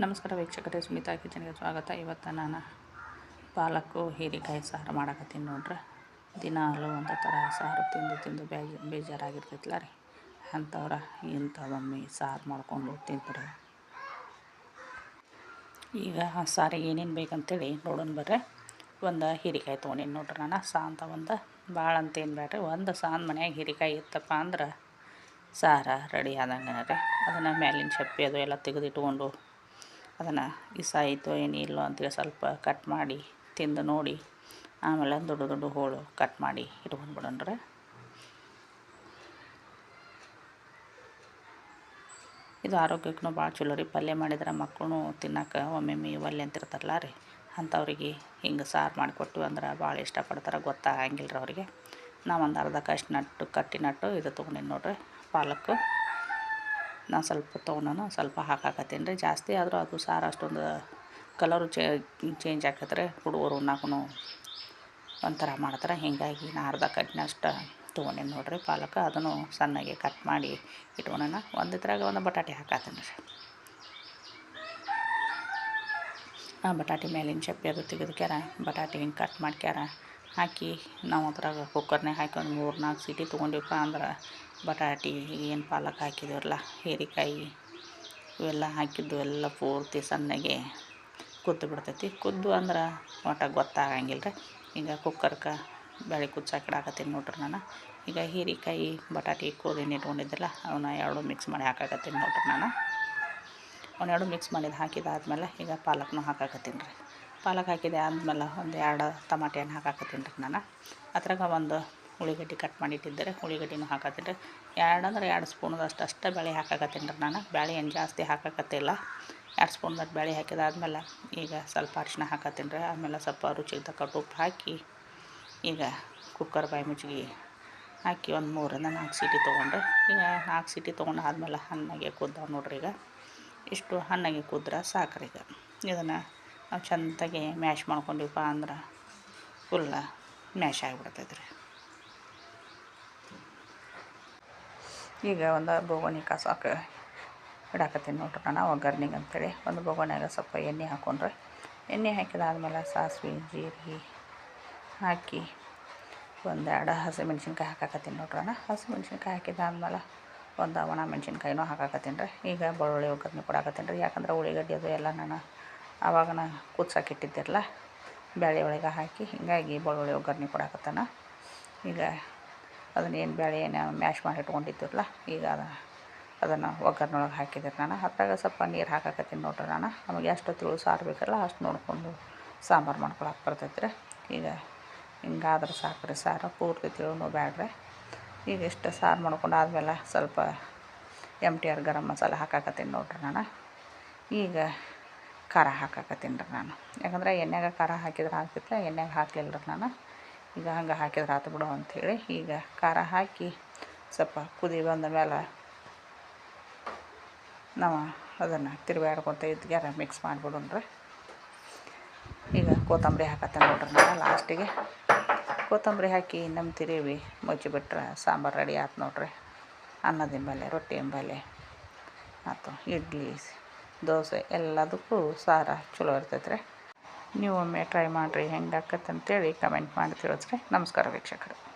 ನಮಸ್ಕಾರ ವೀಕ್ಷಕರೇ, ಸುಮಿತಾ ಕಿಚನ್ಗೆ ಸ್ವಾಗತ. ಇವತ್ತು ನಾನು ಪಾಲಕ್ಕು ಹೀರೆಕಾಯಿ ಸಾರು ಮಾಡಕತ್ತೀನಿ ನೋಡ್ರಿ. ದಿನಾಲು ಒಂದು ಥರ ಸಾರು ತಿಂದು ತಿಂದು ಬೇಜ ಬೇಜಾರಾಗಿರ್ತೈತಲ್ಲ ರೀ. ಅಂಥವ್ರ ಇಂಥದೊಮ್ಮೆ ಸಾರು ಮಾಡ್ಕೊಂಡು ತಿಂತಾರೆ ಈಗ ಆ ಸಾರಿಗೆ ಏನೇನು ಬೇಕಂತೇಳಿ ನೋಡೋಣ ಬರ್ರಿ. ಒಂದು ಹೀರೆಕಾಯಿ ತೊಗೊಂಡಿನಿ ನೋಡ್ರಿ ನಾನು. ಸಾಂತ ಒಂದು ಭಾಳ ಅಂತೇನು ಬೇಡ್ರಿ ಒಂದು ಸಾನ್ ಮನ್ಯಾಗ ಹೀರೆಕಾಯಿ ಇತ್ತಪ್ಪ ಅಂದ್ರೆ ಸಾರ ರೆಡಿ ಆದಂಗೆ ರೀ. ಅದನ್ನು ಮ್ಯಾಲಿನ ಚಪ್ಪಿ ಅದು ಎಲ್ಲ ತೆಗೆದಿಟ್ಕೊಂಡು ಅದನ್ನು ಇಸಾಯಿತೋ ಏನಿಲ್ಲೋ ಅಂತೇಳಿ ಸ್ವಲ್ಪ ಕಟ್ ಮಾಡಿ ತಿಂದು ನೋಡಿ, ಆಮೇಲೆ ದೊಡ್ಡ ದೊಡ್ಡ ಹೋಳು ಕಟ್ ಮಾಡಿ ಇಟ್ಕೊಂಡು ಬಿಡೋಣ್ರಿ. ಇದು ಆರೋಗ್ಯಕ್ಕೂ ಭಾಳ ಚಲೋ ರೀ. ಪಲ್ಯ ಮಾಡಿದ್ರೆ ಮಕ್ಕಳು ತಿನ್ನೋಕೆ ಒಮ್ಮೆಮ್ಮೆ ಒಲ್ಲೆ ಅಂತಿರ್ತಾರಲ್ಲ ರೀ. ಅಂಥವ್ರಿಗೆ ಹಿಂಗೆ ಸಾರು ಮಾಡಿಕೊಟ್ಟು ಅಂದ್ರೆ ಭಾಳ ಇಷ್ಟಪಡ್ತಾರೆ ಗೊತ್ತಾಗಂಗಿಲ್ಲ ರೀ ಅವರಿಗೆ. ಒಂದು ಅರ್ಧ ಕಷ್ಟು ನಟ್ಟು ಕಟ್ಟಿ ನಟ್ಟು ಇದು ತೊಗೊಂಡಿನಿ ನೋಡ್ರಿ ಪಾಲಕ್ಕು ನಾನು ಸ್ವಲ್ಪ ತೊಗೊಂಡು ಸ್ವಲ್ಪ ಹಾಕಾಕತ್ತೀನಿ ರೀ. ಜಾಸ್ತಿ ಆದರೂ ಅದು ಸಾರು ಅಷ್ಟೊಂದು ಕಲರು ಚೇಂಜ್ ಆಕತ್ರೆ ಹುಡುಗರು ಉಣ್ಣಾಕೂ ಒಂಥರ ಮಾಡ್ತಾರೆ. ಹೀಗಾಗಿ ನಾ ಅರ್ಧ ಕಟ್ಟಿನಷ್ಟು ತೊಗೊಂಡೇನಿ ನೋಡಿರಿ ಪಾಲಕ. ಅದನ್ನು ಸಣ್ಣಗೆ ಕಟ್ ಮಾಡಿ ಇಟ್ಕೊಂಡೋಣ ಒಂದು ಇದ್ರಾಗ ಒಂದು ಬಟಾಟೆ ಹಾಕತ್ತೀನಿ ರೀ ಆ ಬಟಾಟೆ ಮೇಲಿನ ಚಪ್ಪಿ ಅದು ತೆಗೆದ್ಕ್ಯಾರ ಬಟಾಟೆ ಹಿಂಗೆ ಕಟ್ ಮಾಡ್ಕ್ಯಾರ ಹಾಕಿ ನಾವು ಅದ್ರಾಗ ಕುಕ್ಕರ್ನಾಗ ಹಾಕಿ ಒಂದು ಮೂರು ನಾಲ್ಕು ಸೀಟಿ ತೊಗೊಂಡಿವಪ್ಪ ಅಂದ್ರೆ ಬಟಾಟೆ ಏನು ಪಾಲಕ್ ಹಾಕಿದ್ದೀವಲ್ಲ ಹೀರೆಕಾಯಿ ಇವೆಲ್ಲ ಹಾಕಿದ್ದು ಎಲ್ಲ ಪೂರ್ತಿ ಸಣ್ಣಗೆ ಕುದ್ದು ಬಿಡ್ತೈತಿ. ಕುದ್ದು ಅಂದ್ರೆ ಒಟ್ಟ ಗೊತ್ತಾಗಂಗಿಲ್ಲ ರೀ ಈಗ ಕುಕ್ಕರ್ಗೆ ಬೇಳೆ ಕುಚ್ಚಾಕಿಡಾಕತ್ತೀನಿ ನೋಡ್ರಿ ನಾನು. ಈಗ ಹೀರೆಕಾಯಿ, ಬಟಾಟೆ ಕೋದಿನ ಇಟ್ಕೊಂಡಿದ್ದೆಲ್ಲ ಅವನ್ನ ಎರಡು ಮಿಕ್ಸ್ ಮಾಡಿ ಹಾಕಾಕತ್ತೀನಿ ನೋಡ್ರಿ ನಾನು. ಅವನ್ನೆರಡು ಮಿಕ್ಸ್ ಮಾಡಿದ್ದು ಹಾಕಿದಾದ್ಮೇಲೆ ಈಗ ಪಾಲಕ್ನು ಹಾಕಾಕತ್ತೀನಿ ರೀ. ಪಾಲಕ್ ಹಾಕಿದೆ ಆದಮೇಲೆ ಒಂದು ಎರಡು ಟಮಾಟೆ ಹಾಕಾಕತ್ತೀನಿ ರೀ ನಾನು. ಅದ್ರಾಗ ಒಂದು ಉಳ್ಳಿಗಡ್ಡೆ ಕಟ್ ಮಾಡಿಟ್ಟಿದ್ದರೆ ಉಳ್ಳಿಗಡ್ಡಿನೂ ಹಾಕತ್ತೀನಿ ರೀ. ಎರಡು ಅಂದ್ರೆ ಎರಡು ಸ್ಪೂನದಷ್ಟು ಅಷ್ಟೇ ಬೇಳೆ ಹಾಕಾಕತ್ತೀನಿ ರೀ ನಾನು. ಬೇಳೆ ಏನು ಜಾಸ್ತಿ ಹಾಕಾಕತ್ತಿಲ್ಲ ಎರಡು ಸ್ಪೂನ್ದಷ್ಟು ಬೇಳೆ ಹಾಕಿದಾದ್ಮೇಲೆ ಈಗ ಸ್ವಲ್ಪ ಅರಿಶಿನ ಹಾಕತ್ತೀನಿ ರೀ. ಆಮೇಲೆ ಸ್ವಲ್ಪ ರುಚಿಗೆ ತಕ್ಕಟ್ಟು ಉಪ್ಪು ಹಾಕಿ ಈಗ ಕುಕ್ಕರ್ ಬಾಯಿ ಮುಚ್ಚಿಗೆ ಹಾಕಿ ಒಂದು ಮೂರರಿಂದ ನಾಲ್ಕು ಸೀಟಿ ತೊಗೊಂಡ್ರೆ. ಈಗ ನಾಲ್ಕು ಸೀಟಿ ತೊಗೊಂಡು ಆದಮೇಲೆ ಹಣ್ಣಾಗೆ ಕುದ್ದಾವೆ ನೋಡ್ರಿ ಈಗ. ಇಷ್ಟು ಹಣ್ಣಾಗಿ ಕುದ್ರೆ ಸಾಕ್ರಿ ಈಗ. ಇದನ್ನು ನಾವು ಚೆಂದಾಗಿ ಮ್ಯಾಶ್ ಮಾಡ್ಕೊಂಡಿವಪ್ಪ ಅಂದ್ರೆ ಫುಲ್ಲ ಮ್ಯಾಶ್ ಆಗಿಬಿಡ್ತೈತೆ ರೀ ಈಗ ಒಂದು ಬೋಗಣಿ ಕಾಸಾಕ ಇಡಾಕತ್ತೀನಿ ನೋಡ್ರಿ ನಾನು ಒಗ್ಗರ್ನಿಗೆ ಅಂತೇಳಿ. ಒಂದು ಬೋಗಣ್ಯಾಗ ಸ್ವಲ್ಪ ಎಣ್ಣೆ ಹಾಕೊಂಡ್ರೆ ಎಣ್ಣೆ ಹಾಕಿದಾದ್ಮೇಲೆ ಸಾಸಿವೆ ಜೀರಿಗೆ ಹಾಕಿ ಒಂದೆರಡು ಹಸಿಮೆಣ್ಸಿನ್ಕಾಯಿ ಹಾಕಾಕತ್ತೀನಿ ನೋಡ್ರಿ ನಾನು ಹಸಿಮೆಣ್ಸಿನ್ಕಾಯಿ ಹಾಕಿದಾದ್ಮೇಲೆ ಒಂದು ಒಣ ಮೆಣಸಿನ್ಕಾಯಿನೂ ಹಾಕಾಕತ್ತೀನಿ ರೀ. ಈಗ ಬೆಳ್ಳುಳ್ಳಿ ಒಗ್ಗರ್ಣೆ ಕೊಡಾಕತ್ತೀನಿ ರೀ. ಯಾಕಂದ್ರೆ ಉಳ್ಳಿಗಡ್ಡೆ ಅದು ಎಲ್ಲ ನಾನು ಆವಾಗನ ಕುದ್ಸಾಕಿಟ್ಟಿದ್ದಿರಲ್ಲ ಬೇಳೆ ಒಳಗೆ ಹಾಕಿ ಹೀಗಾಗಿ ಬೆಳ್ಳುಳ್ಳಿ ಒಗ್ಗರ್ಣೆ ಕೊಡಾಕತ್ತಾನ ಈಗ ಅದನ್ನೇನು ಬೇಳೆ ಏನು ಮ್ಯಾಶ್ ಮಾಡಿ ಇಟ್ಕೊಂಡಿದ್ದಿರಲ್ಲ ಈಗ ಅದು, ಅದನ್ನು ಒಗ್ಗರ್ಣೆ ಒಳಗೆ ಹಾಕಿದ್ದೆ ನಾನು. ಹತ್ತಾಗ ಸ್ವಲ್ಪ ನೀರು ಹಾಕಾಕತ್ತೀನಿ ನೋಡ್ರಿ ನಾನು. ನಮಗೆ ಎಷ್ಟು ತಿಳು ಸಾರು ಬೇಕಲ್ಲ ಅಷ್ಟು ನೋಡಿಕೊಂಡು ಸಾಂಬಾರು ಮಾಡ್ಕೊಳಕ್ಕೆ ಬರ್ತೈತೆ ರೀ ಈಗ ಹಿಂಗಾದ್ರೆ ಸಾಕು ರೀ ಸಾರು. ಪೂರ್ತಿ ತಿಳುನು ಬ್ಯಾಡ್ರಿ. ಈಗ ಇಷ್ಟು ಸಾರು ಮಾಡ್ಕೊಂಡು ಆದಮೇಲೆ ಸ್ವಲ್ಪ M T R garam masala ಹಾಕಾಕತ್ತೀನಿ ನೋಡ್ರಿ ನಾನು. ಈಗ ಖಾರ ಹಾಕಾಕತ್ತೀನಿ ರೀ ನಾನು. ಯಾಕಂದ್ರೆ ಎಣ್ಣೆಗೆ ಖಾರ ಹಾಕಿದ್ರೆ ಆಗ್ತಿತ್ತು ಎಣ್ಣೆಗೆ ಹಾಕಲಿಲ್ಲ ರೀ ನಾನು. ಈಗ ಹಂಗೆ ಹಾಕಿದ್ರೆ ಆತು ಬಿಡು ಅಂಥೇಳಿ ಈಗ ಖಾರ ಹಾಕಿ ಸ್ವಲ್ಪ ಕುದಿ ಬಂದ ಮೇಲೆ ನಾವು ಅದನ್ನು ತಿರುಗಾಡ್ಕೊತ ಇದ್ಗ್ಯಾರ ಮಿಕ್ಸ್ ಮಾಡಿಬಿಡೋಣ್ರಿ. ಈಗ ಕೊತ್ತಂಬರಿ ಹಾಕತ್ತೆ ನೋಡ್ರಿ ನಾನು ಲಾಸ್ಟಿಗೆ. ಕೊತ್ತಂಬರಿ ಹಾಕಿ ನಮ್ಮ ತಿರುವಿ. ಮುಚ್ಚಿಬಿಟ್ರೆ ಸಾಂಬಾರು ರೆಡಿ ಆಯ್ತು ನೋಡ್ರಿ. ಅನ್ನದ ಎಂಬಲೆ ರೊಟ್ಟಿ ಎಂಬಲೆ ಮತ್ತು ಇಡ್ಲಿ, ದೋಸೆ ಎಲ್ಲದಕ್ಕೂ ಸಾರ ಚಲೋ ಇರ್ತೈತೆ ರೀ ನೀವು ಒಮ್ಮೆ ಟ್ರೈ ಮಾಡಿರಿ, ಹೆಂಗೆ ಆಕತ್ತೆ ಅಂತೇಳಿ ಕಮೆಂಟ್ ಮಾಡಿ ತಿಳಿಸ್ರಿ. ನಮಸ್ಕಾರ ವೀಕ್ಷಕರು.